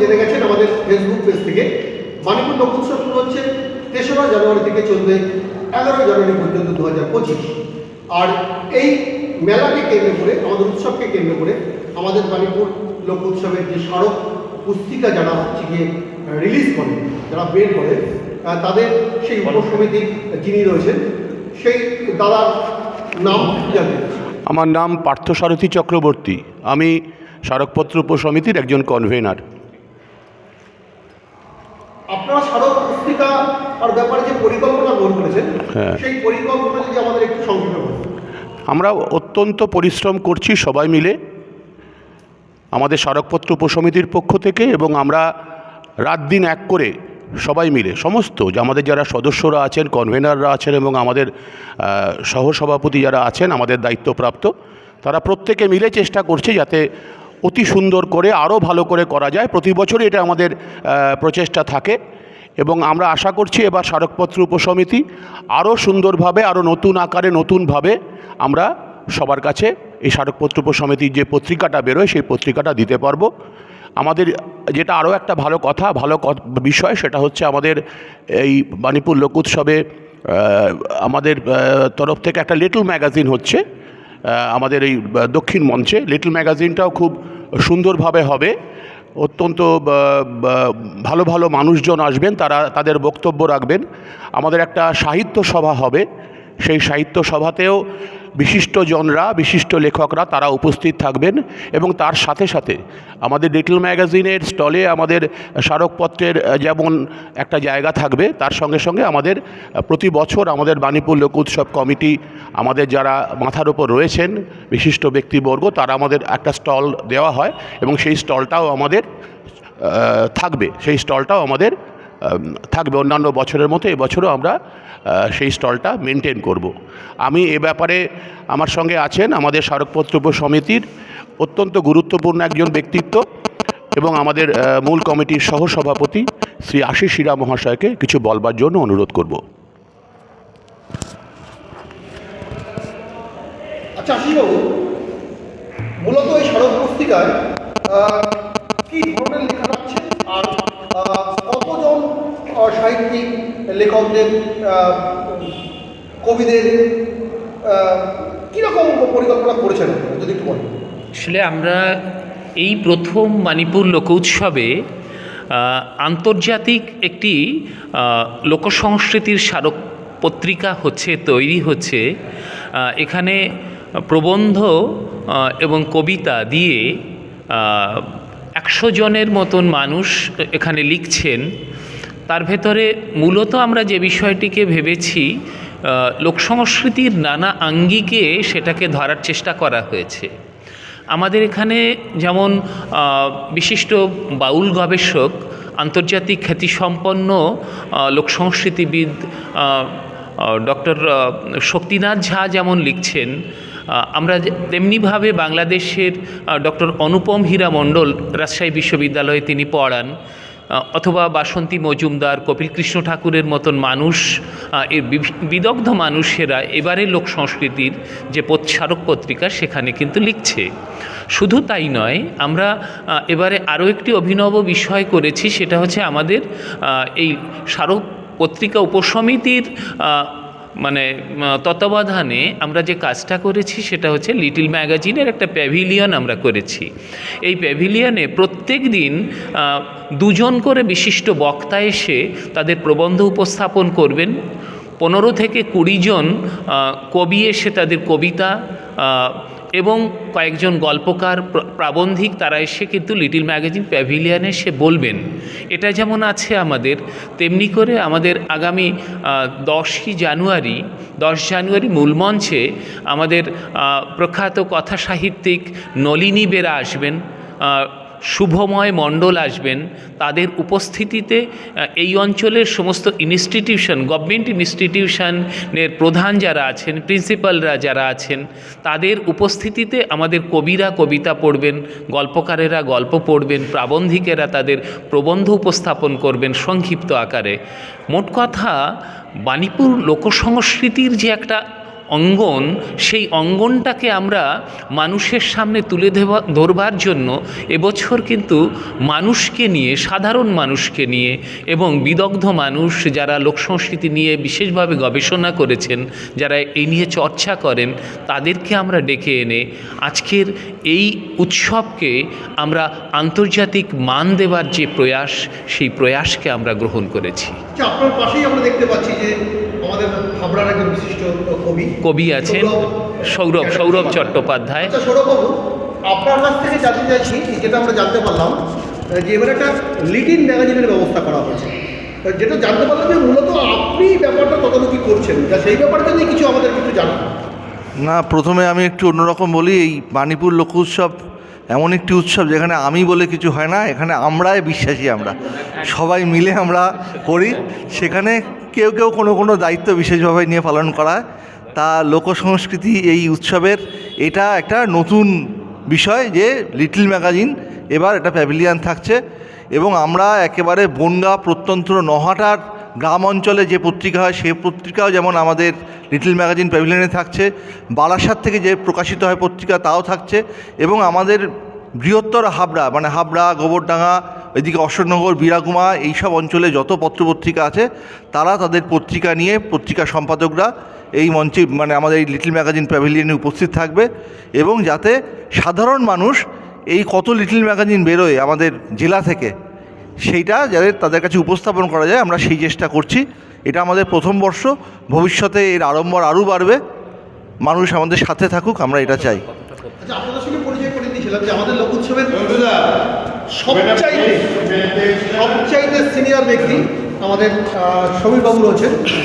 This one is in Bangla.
জেনে গেছেন আমাদের ফেসবুক পেজ থেকে। মানিপুর উৎসব শুরু হচ্ছে তেসরা জানুয়ারি থেকে চলবে এগারোই জানুয়ারি পর্যন্ত দু হাজার পঁচিশ। আর এই মেলাকে কেন্দ্র করে, আমাদের উৎসবকে কেন্দ্র করে আমাদের মানিপুর লোক উৎসবের যে স্মারক পুস্তিকা যারা হচ্ছে গিয়ে রিলিজ করে, যারা বের করে তাদের সেই উপসমিতির যিনি রয়েছেন, সেই দাদার নাম জানতে আমার নাম পার্থসারথী চক্রবর্তী। আমি স্মারকপত্র উপসমিতির একজন কনভেনার আপনারা স্মারক পুস্তিকা আর ব্যাপারে যে পরিকল্পনা গ্রহণ করেছেন হ্যাঁ। সেই পরিকল্পনা যদি আমাদের একটু সংক্ষেপে আমরা অত্যন্ত পরিশ্রম করছি সবাই মিলে আমাদের স্মারকপত্র উপসমিতির পক্ষ থেকে এবং আমরা রাত দিন এক করে সবাই মিলে সমস্ত যে আমাদের যারা সদস্যরা আছেন কনভেনাররা আছেন এবং আমাদের সহসভাপতি যারা আছেন আমাদের দায়িত্বপ্রাপ্ত তারা প্রত্যেকে মিলে চেষ্টা করছে যাতে অতি সুন্দর করে আরও ভালো করে করা যায়। প্রতি বছরই এটা আমাদের প্রচেষ্টা থাকে এবং আমরা আশা করছি এবার স্মারকপত্র উপসমিতি আরও সুন্দরভাবে আরও নতুন আকারে, নতুনভাবে আমরা সবার কাছে এই স্মারকপত্র উপসমিতির যে পত্রিকাটা বেরোয়, সেই পত্রিকাটা দিতে পারব। আমাদের যেটা আরও একটা ভালো কথা, ভালো বিষয় সেটা হচ্ছে আমাদের এই বাণীপুর লোক উৎসবে আমাদের তরফ থেকে একটা লিটল ম্যাগাজিন হচ্ছে। আমাদের এই দক্ষিণ মঞ্চে লিটল ম্যাগাজিনটাও খুব সুন্দরভাবে হবে। অত্যন্ত ভালো ভালো মানুষজন আসবেন, তারা তাদের বক্তব্য রাখবেন। আমাদের একটা সাহিত্য সভা হবে। সেই সাহিত্য সভাতেও বিশিষ্টজনরা বিশিষ্ট লেখকরা তারা উপস্থিত থাকবেন এবং তার সাথে সাথে আমাদের লিটল ম্যাগাজিনের স্টলে আমাদের স্মারকপত্রের যেমন একটা জায়গা থাকবে তার সঙ্গে সঙ্গে আমাদের প্রতি বছর আমাদের বাণীপুর লোক উৎসব কমিটি আমাদের যারা মাথার ওপর রয়েছেন বিশিষ্ট ব্যক্তিবর্গ তারা আমাদের একটা স্টল দেওয়া হয় এবং সেই স্টলটাও আমাদের থাকবে। সেই স্টলটাও আমাদের আম, থাকবে অন্যান্য বছরের মতো, এবছরও আমরা সেই স্টলটা মেনটেন করব। আমি এ ব্যাপারে আমার সঙ্গে আছেন আমাদের স্মারকপত্র সমিতির অত্যন্ত গুরুত্বপূর্ণ একজন ব্যক্তিত্ব এবং আমাদের মূল কমিটির সহসভাপতি শ্রী আশিস শিরা মহাশয়কে কিছু বলবার জন্য অনুরোধ করব আচ্ছা মূলত এই স্মারক পুস্তিকায় কি ধরনের লেখা রাখছে আর সাহিত্যিক লেখকদের কবিদের কীরকম পরিকল্পনা করেছেন, যদি একটু বলেন? আসলে আমরা এই প্রথম মণিপুর লোক উৎসবে আন্তর্জাতিক একটি লোকসংস্কৃতির স্মারক পত্রিকা হচ্ছে, তৈরি হচ্ছে এখানে প্রবন্ধ এবং কবিতা দিয়ে একশো জনের মতন মানুষ এখানে লিখছেন। তার ভেতরে মূলত আমরা যে বিষয়টিকে ভেবেছি লোকসংস্কৃতির নানা আঙ্গিকে সেটাকে ধরার চেষ্টা করা হয়েছে। আমাদের এখানে যেমন বিশিষ্ট বাউল গবেষক, আন্তর্জাতিক খ্যাতিসম্পন্ন লোকসংস্কৃতিবিদ ডক্টর শক্তিনাথ ঝা যেমন লিখছেন আমরা তেমনিভাবে বাংলাদেশের ডক্টর অনুপম হীরা মণ্ডল রাজশাহী বিশ্ববিদ্যালয়ে তিনি পড়ান। অথবা বাসন্তী মজুমদার, কপিল কৃষ্ণ ঠাকুরের মতন মানুষ এর বিদগ্ধ মানুষেরা এবারে লোক সংস্কৃতির যে স্মারক পত্রিকা সেখানে কিন্তু লিখছে। শুধু তাই নয়, আমরা এবারে আরও একটি অভিনব বিষয় করেছি, সেটা হচ্ছে আমাদের এই স্মারক পত্রিকা উপসমিতির মানে তত্ত্বাবধানে আমরা যে কাজটা করেছি সেটা হচ্ছে লিটিল ম্যাগাজিনের একটা প্যাভিলিয়ন আমরা করেছি। এই প্যাভিলিয়নে প্রত্যেক দিন দুজন করে বিশিষ্ট বক্তা এসে তাদের প্রবন্ধ উপস্থাপন করবেন। পনেরো থেকে কুড়ি জন কবি এসে তাদের কবিতা এবং কয়েকজন গল্পকার প্রাবন্ধিক তারা এসে কিন্তু লিটিল ম্যাগাজিন প্যাভিলিয়ানে সে বলবেন, এটা যেমন আছে আমাদের, তেমনি করে আমাদের আগামী দশই জানুয়ারি, দশ জানুয়ারি মূলমঞ্চে আমাদের প্রখ্যাত কথা সাহিত্যিক নলিনী বেরা আসবেন। শুভময় মণ্ডল আসবেন, তাদের উপস্থিতিতে এই অঞ্চলের সমস্ত ইনস্টিটিউশন গভর্নমেন্ট ইনস্টিটিউশনের প্রধান যারা আছেন প্রিন্সিপালরা যারা আছেন, তাদের উপস্থিতিতে আমাদের কবিরা কবিতা পড়বেন, গল্পকারেরা গল্প পড়বেন, প্রাবন্ধিকেরা তাদের প্রবন্ধ উপস্থাপন করবেন সংক্ষিপ্ত আকারে। মোট কথা, বাণীপুর লোকসংস্কৃতির যে একটা অঙ্গন, সেই অঙ্গনটাকে আমরা মানুষের সামনে তুলে ধরবার জন্য এবছর কিন্তু মানুষকে নিয়ে, সাধারণ মানুষকে নিয়ে এবং বিদগ্ধ মানুষ যারা লোকসংস্কৃতি নিয়ে বিশেষভাবে গবেষণা করেছেন, যারা এই নিয়ে চর্চা করেন, তাদেরকে আমরা ডেকে এনে আজকের এই উৎসবকে আমরা আন্তর্জাতিক মান দেবার যে প্রয়াস, সেই প্রয়াসকে আমরা গ্রহণ করেছি। আচ্ছা আপনার পাশেই আমরা দেখতে পাচ্ছি যে আমাদের হাবড়ার একজন বিশিষ্ট কবি। কবি আছেন সৌরভ। সৌরভ চট্টোপাধ্যায়। আচ্ছা সৌরভবাবু আপনার কাছ থেকে জানতে চাইছি যেটা আমরা জানতে পারলাম যে এবার একটা লিটিন ম্যাগাজিনের ব্যবস্থা করা হয়েছে। যেটা জানতে পারলাম যে মূলত আপনি ব্যাপারটা তদারকি করছেন। যা সেই ব্যাপারটা নিয়ে কিছু আমাদের কিছু জানান। না প্রথমে আমি একটু অন্যরকম বলি এই মানিপুর লোক উৎসব এমন একটি উৎসব যেখানে আমি বলে কিছু হয় না এখানে আমরাই বিশ্বাসী আমরা। সবাই মিলে আমরা করি সেখানে কেউ কেউ কোনো কোনো দায়িত্ব বিশেষভাবে নিয়ে পালন করা, তা লোকসংস্কৃতি এই উৎসবের, এটা একটা নতুন বিষয় যে লিটল ম্যাগাজিন, এবার এটা প্যাভিলিয়ান থাকছে এবং আমরা একেবারে বনগা প্রত্যন্ত নহাটার গ্রাম অঞ্চলে যে পত্রিকা হয়, সেই পত্রিকাও যেমন আমাদের লিটল ম্যাগাজিন প্যাভিলিয়নে থাকছে বারাসাত থেকে যে প্রকাশিত হয় পত্রিকা তাও থাকছে এবং আমাদের বৃহত্তর হাবড়া মানে হাবড়া, গোবরডাঙ্গা এদিকে অশোকনগর বীরাগুমা, এইসব অঞ্চলে যত পত্রপত্রিকা আছে, তারা তাদের পত্রিকা নিয়ে পত্রিকা সম্পাদকরা এই মঞ্চে মানে আমাদের এই লিটল ম্যাগাজিন প্যাভিলিয়নে উপস্থিত থাকবে এবং যাতে সাধারণ মানুষ এই কত লিটল ম্যাগাজিন বেরোয় আমাদের জেলা থেকে, সেইটা যাদের, তাদের কাছে উপস্থাপন করা যায়, আমরা সেই চেষ্টা করছি। এটা আমাদের প্রথম বর্ষ, ভবিষ্যতে এর আড়ম্বর আরও বাড়বে, মানুষ আমাদের সাথে থাকুক, আমরা এটা চাই। আচ্ছা আপনাদের সঙ্গে পরিচয় করে দিয়েছিলাম যে আমাদের লোক উৎসবের সবচাইতে সবচাইতে সিনিয়র ব্যক্তি আমাদের সমীরবাবু রয়েছেন।